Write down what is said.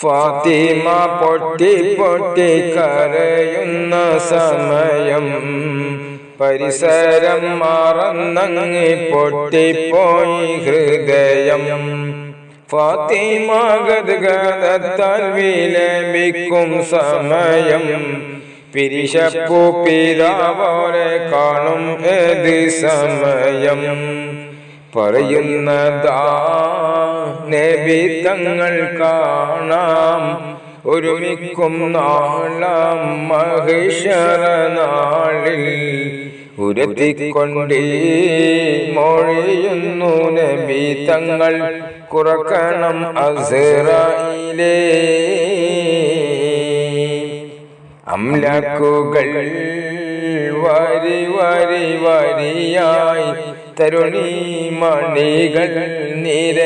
ഫാത്തിമ പൊട്ടി പൊട്ടി കരയുന്ന സമയം പരിസരം മറന്നങ്ങി പൊട്ടിപ്പോയി ഹൃദയം. ഫാത്തിമ ഗദ്ഗദത്താൽ വിലപിക്കും സമയം. പിരിശപ്പു പിതാവോരെ കാണും ഏത് സമയം. പറയുന്നതാ നബി തങ്ങൾ കാണാം. ഒരുമിക്കും നാളാം മഹിഷറ ഉരത്തിക്കൊണ്ടേ മൊഴിയുന്നു നബി തങ്ങൾ. കുറക്കണം അസറായിലേ. അംലക്കുകൾ വരി വരി വരിയായി തരുണി മണികൾ നിര